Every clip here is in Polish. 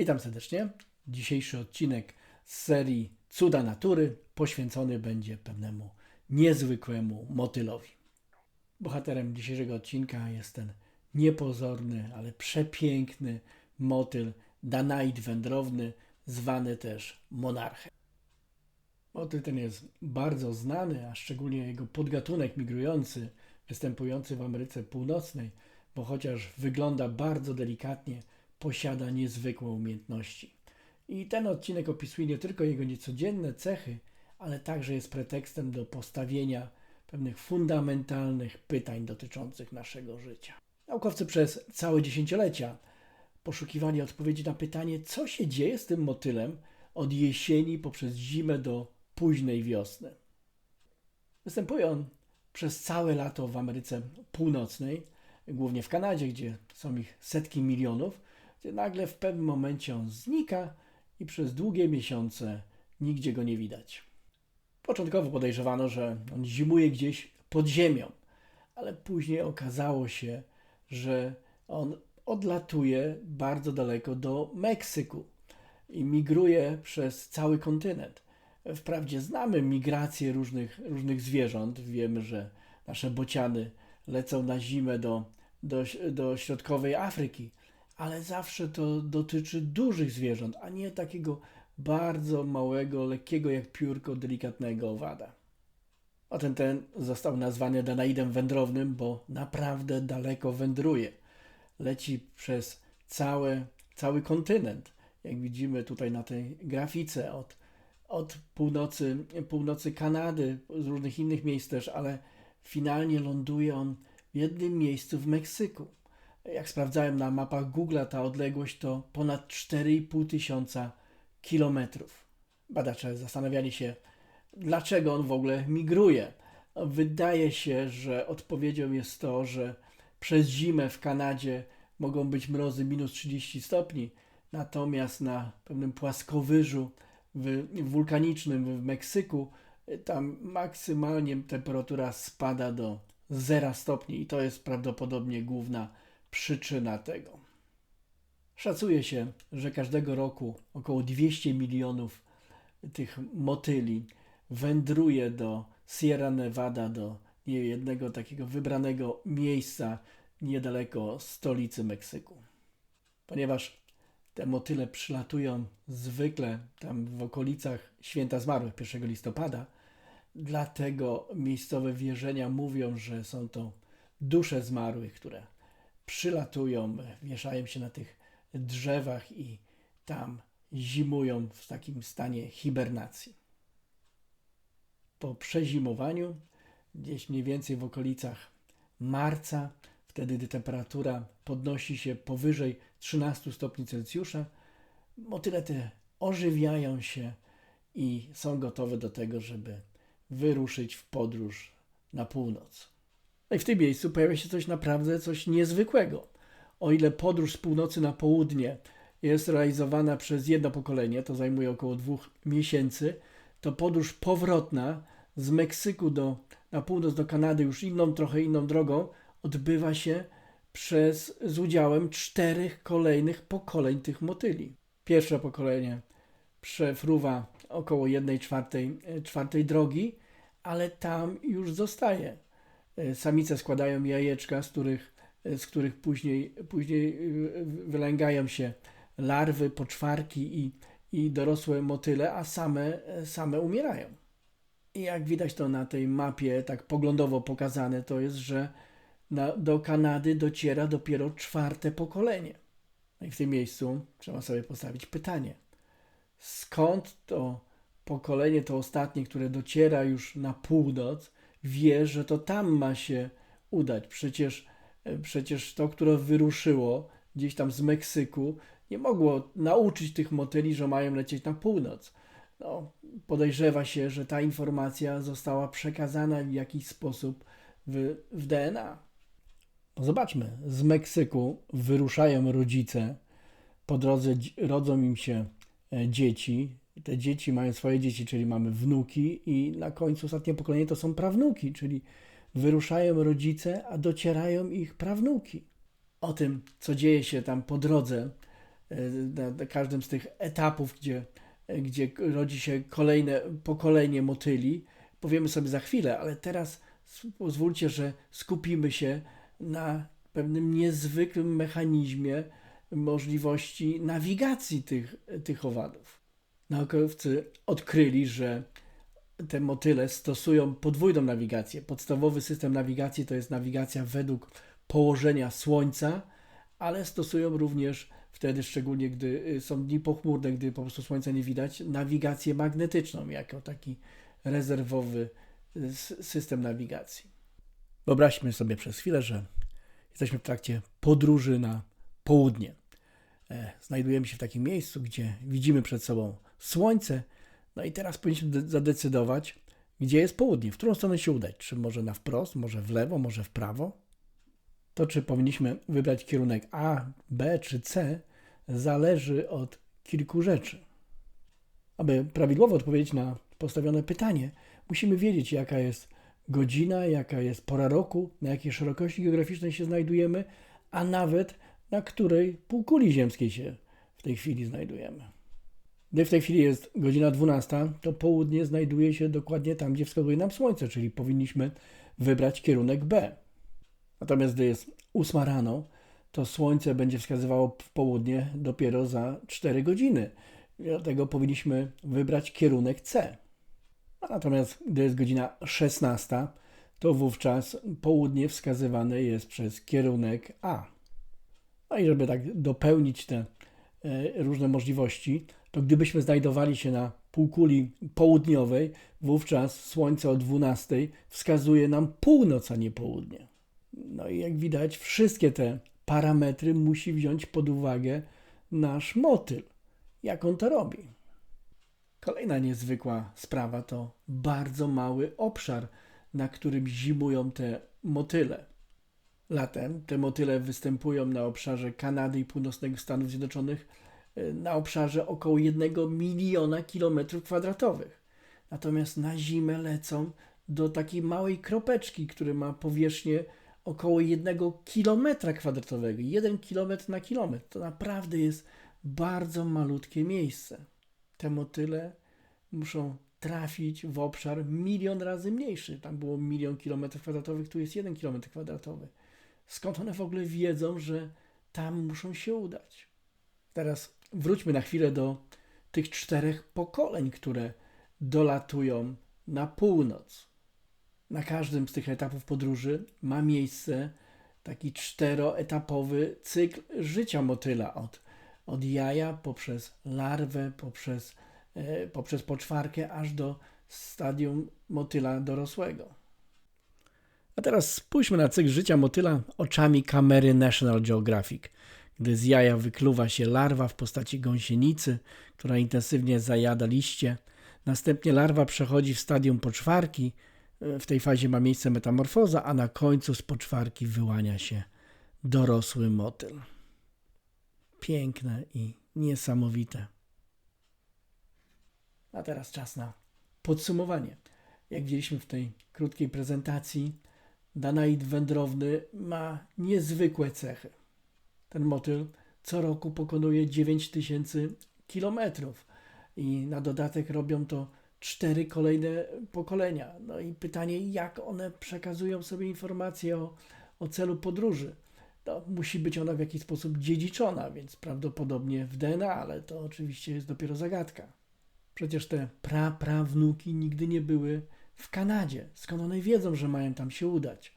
Witam serdecznie. Dzisiejszy odcinek z serii Cuda Natury poświęcony będzie pewnemu niezwykłemu motylowi. Bohaterem dzisiejszego odcinka jest ten niepozorny, ale przepiękny motyl Danaid wędrowny, zwany też monarchem. Motyl ten jest bardzo znany, a szczególnie jego podgatunek migrujący, występujący w Ameryce Północnej, bo chociaż wygląda bardzo delikatnie, posiada niezwykłe umiejętności. I ten odcinek opisuje nie tylko jego niecodzienne cechy, ale także jest pretekstem do postawienia pewnych fundamentalnych pytań dotyczących naszego życia. Naukowcy przez całe dziesięciolecia poszukiwali odpowiedzi na pytanie, co się dzieje z tym motylem od jesieni poprzez zimę do późnej wiosny. Występuje on przez całe lato w Ameryce Północnej, głównie w Kanadzie, gdzie są ich setki milionów, gdzie nagle w pewnym momencie on znika i przez długie miesiące nigdzie go nie widać. Początkowo podejrzewano, że on zimuje gdzieś pod ziemią, ale później okazało się, że on odlatuje bardzo daleko do Meksyku i migruje przez cały kontynent. Wprawdzie znamy migrację różnych, różnych zwierząt. Wiemy, że nasze bociany lecą na zimę do, do, do środkowej Afryki, ale zawsze to dotyczy dużych zwierząt, a nie takiego bardzo małego, lekkiego jak piórko, delikatnego owada. Potem ten został nazwany Danaidem wędrownym, bo naprawdę daleko wędruje. Leci przez całe, cały kontynent. Jak widzimy tutaj na tej grafice, od, od północy, północy Kanady, z różnych innych miejsc też, ale finalnie ląduje on w jednym miejscu w Meksyku. Jak sprawdzałem na mapach Google, ta odległość to ponad 4,5 tysiąca kilometrów. Badacze zastanawiali się, dlaczego on w ogóle migruje. Wydaje się, że odpowiedzią jest to, że przez zimę w Kanadzie mogą być mrozy minus 30 stopni, natomiast na pewnym płaskowyżu wulkanicznym w Meksyku tam maksymalnie temperatura spada do 0 stopni i to jest prawdopodobnie główna przyczyna tego. Szacuje się, że każdego roku około 200 milionów tych motyli wędruje do Sierra Nevada, do jednego takiego wybranego miejsca niedaleko stolicy Meksyku. Ponieważ te motyle przylatują zwykle tam w okolicach Święta Zmarłych 1 listopada, dlatego miejscowe wierzenia mówią, że są to dusze zmarłych, które przylatują, wieszają się na tych drzewach i tam zimują w takim stanie hibernacji. Po przezimowaniu, gdzieś mniej więcej w okolicach marca, wtedy gdy temperatura podnosi się powyżej 13 stopni Celsjusza, motyle te ożywiają się i są gotowe do tego, żeby wyruszyć w podróż na północ. No i w tym miejscu pojawia się coś naprawdę, coś niezwykłego. O ile podróż z północy na południe jest realizowana przez jedno pokolenie, to zajmuje około dwóch miesięcy, to podróż powrotna z Meksyku do, na północ do Kanady już inną, trochę inną drogą odbywa się przez, z udziałem czterech kolejnych pokoleń tych motyli. Pierwsze pokolenie przefruwa około 1 czwartej, czwartej drogi, ale tam już zostaje. E, samice składają jajeczka, z których, e, z których później, później e, wylęgają się larwy, poczwarki i, i dorosłe motyle, a same, same umierają. I jak widać to na tej mapie, tak poglądowo pokazane, to jest, że na, do Kanady dociera dopiero czwarte pokolenie. No i w tym miejscu trzeba sobie postawić pytanie: skąd to pokolenie, to ostatnie, które dociera już na północ, wie, że to tam ma się udać. Przecież, e, przecież to, które wyruszyło gdzieś tam z Meksyku, nie mogło nauczyć tych motyli, że mają lecieć na północ. No, podejrzewa się, że ta informacja została przekazana w jakiś sposób w, w DNA. No zobaczmy, z Meksyku wyruszają rodzice, po drodze rodzą im się e, te dzieci mają swoje dzieci, czyli mamy wnuki, i na końcu ostatnie pokolenie to są prawnuki, czyli wyruszają rodzice, a docierają ich prawnuki. O tym, co dzieje się tam po drodze, e, na, każdym z tych etapów, gdzie, gdzie rodzi się kolejne pokolenie motyli, powiemy sobie za chwilę, ale teraz pozwólcie, że skupimy się na pewnym niezwykłym mechanizmie możliwości nawigacji tych, tych owadów. Naukowcy odkryli, że te motyle stosują podwójną nawigację. Podstawowy system nawigacji to jest nawigacja według położenia Słońca, ale stosują również wtedy, szczególnie gdy y, są dni pochmurne, gdy po prostu Słońca nie widać, nawigację magnetyczną jako taki rezerwowy y, system nawigacji. Wyobraźmy sobie przez chwilę, że jesteśmy w trakcie podróży na południe. E, znajdujemy się w takim miejscu, gdzie widzimy przed sobą Słońce, no i teraz powinniśmy zadecydować, gdzie jest południe, w którą stronę się udać. Czy może na wprost, może w lewo, może w prawo. To, czy powinniśmy wybrać kierunek A, B czy C, zależy od kilku rzeczy. Aby prawidłowo odpowiedzieć na postawione pytanie, musimy wiedzieć, jaka jest godzina, jaka jest pora roku, na jakiej szerokości geograficznej się znajdujemy, a nawet na której półkuli ziemskiej się w tej chwili znajdujemy. Gdy w tej chwili jest godzina 12, to południe znajduje się dokładnie tam, gdzie wskazuje nam słońce, czyli powinniśmy wybrać kierunek B. Natomiast gdy jest 8 rano, to słońce będzie wskazywało w południe dopiero za 4 godziny. Dlatego powinniśmy wybrać kierunek C. Natomiast gdy jest godzina 16, to wówczas południe wskazywane jest przez kierunek A. No i żeby tak dopełnić te e, różne możliwości, to gdybyśmy znajdowali się na półkuli południowej, wówczas słońce o 12 wskazuje nam północ, a nie południe. No i jak widać, wszystkie te parametry musi wziąć pod uwagę nasz motyl. Jak on to robi? Kolejna niezwykła sprawa to bardzo mały obszar, na którym zimują te motyle. Latem te motyle występują na obszarze Kanady i północnego Stanów Zjednoczonych na obszarze około 1 miliona kilometrów kwadratowych. Natomiast na zimę lecą do takiej małej kropeczki, która ma powierzchnię około 1 kilometra kwadratowego. 1 kilometr na kilometr. To naprawdę jest bardzo malutkie miejsce. Te motyle muszą trafić w obszar milion razy mniejszy. Tam było milion kilometrów kwadratowych, tu jest jeden kilometr kwadratowy. Skąd one w ogóle wiedzą, że tam muszą się udać? Teraz wróćmy na chwilę do tych czterech pokoleń, które dolatują na północ. Na każdym z tych etapów podróży ma miejsce taki czteroetapowy cykl życia motyla od, od jaja poprzez larwę, poprzez, e, poprzez poczwarkę aż do stadium motyla dorosłego. A teraz spójrzmy na cykl życia motyla oczami kamery National Geographic, gdy z jaja wykluwa się larwa w postaci gąsienicy, która intensywnie zajada liście. Następnie larwa przechodzi w stadium poczwarki. W tej fazie ma miejsce metamorfoza, a na końcu z poczwarki wyłania się dorosły motyl. Piękne i niesamowite. A teraz czas na podsumowanie. Jak widzieliśmy w tej krótkiej prezentacji, Danaid wędrowny ma niezwykłe cechy. Ten motyl co roku pokonuje 9000 kilometrów i na dodatek robią to cztery kolejne pokolenia. No i pytanie, jak one przekazują sobie informacje o, o celu podróży. No, musi być ona w jakiś sposób dziedziczona, więc prawdopodobnie w DNA, ale to oczywiście jest dopiero zagadka. Przecież te pra-prawnuki nigdy nie były w Kanadzie. Skąd one wiedzą, że mają tam się udać?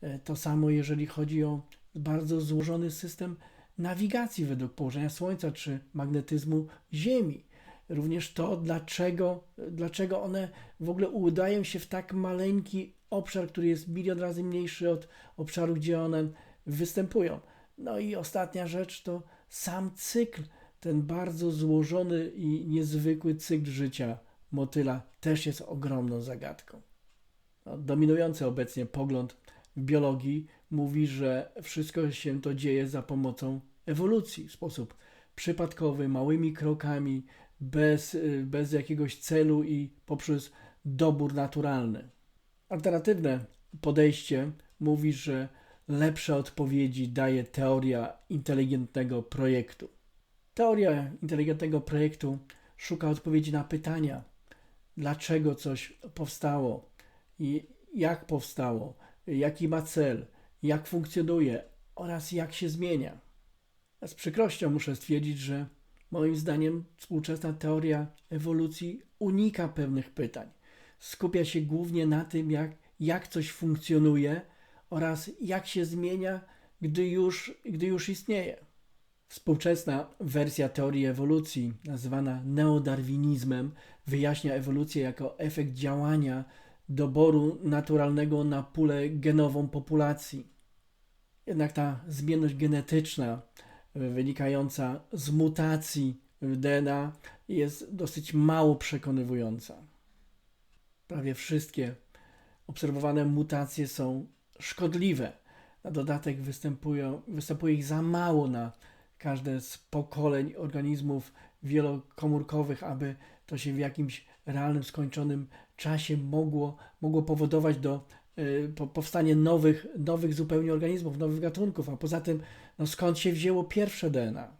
E, to samo, jeżeli chodzi o bardzo złożony system nawigacji według położenia Słońca czy magnetyzmu Ziemi. Również to, dlaczego, dlaczego one w ogóle udają się w tak maleńki obszar, który jest milion razy mniejszy od obszaru, gdzie one występują. No i ostatnia rzecz to sam cykl, ten bardzo złożony i niezwykły cykl życia motyla też jest ogromną zagadką. No, dominujący obecnie pogląd w biologii mówi, że wszystko się to dzieje za pomocą ewolucji w sposób przypadkowy, małymi krokami, bez, bez jakiegoś celu i poprzez dobór naturalny. Alternatywne podejście mówi, że lepsze odpowiedzi daje teoria inteligentnego projektu. Teoria inteligentnego projektu szuka odpowiedzi na pytania, dlaczego coś powstało jak powstało, jaki ma cel, jak funkcjonuje oraz jak się zmienia. Z przykrością muszę stwierdzić, że moim zdaniem współczesna teoria ewolucji unika pewnych pytań. Skupia się głównie na tym, jak, jak coś funkcjonuje oraz jak się zmienia, gdy już, gdy już istnieje. Współczesna wersja teorii ewolucji, nazywana neodarwinizmem, wyjaśnia ewolucję jako efekt działania doboru naturalnego na pulę genową populacji. Jednak ta zmienność genetyczna wynikająca z mutacji w DNA jest dosyć mało przekonywująca. Prawie wszystkie obserwowane mutacje są szkodliwe. Na dodatek występują, występuje ich za mało na każde z pokoleń organizmów wielokomórkowych, aby to się w jakimś realnym, skończonym czasie mogło, mogło powodować do po, powstanie nowych, nowych zupełnie organizmów, nowych gatunków. A poza tym, no skąd się wzięło pierwsze DNA?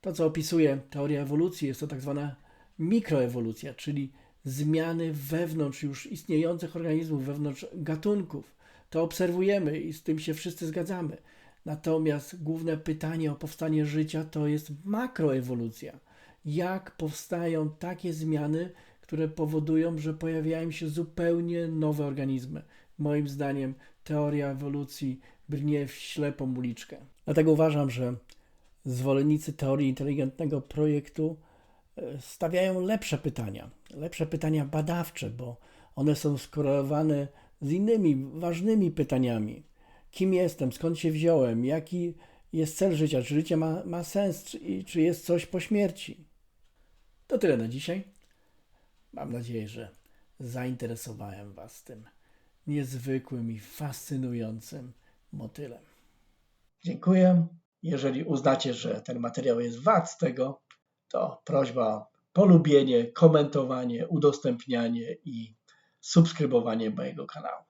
To, co opisuje teoria ewolucji, jest to tak zwana mikroewolucja, czyli zmiany wewnątrz już istniejących organizmów, wewnątrz gatunków. To obserwujemy i z tym się wszyscy zgadzamy. Natomiast główne pytanie o powstanie życia to jest makroewolucja. Jak powstają takie zmiany, które powodują, że pojawiają się zupełnie nowe organizmy? Moim zdaniem teoria ewolucji brnie w ślepą uliczkę. Dlatego uważam, że zwolennicy teorii inteligentnego projektu e, stawiają lepsze pytania, lepsze pytania badawcze, bo one są skorelowane z innymi ważnymi pytaniami. Kim jestem, skąd się wziąłem, jaki jest cel życia, czy życie ma, ma sens, czy, czy jest coś po śmierci. To tyle na dzisiaj. Mam nadzieję, że zainteresowałem Was tym niezwykłym i fascynującym motylem. Dziękuję. Jeżeli uznacie, że ten materiał jest wart tego, to prośba o polubienie, komentowanie, udostępnianie i subskrybowanie mojego kanału.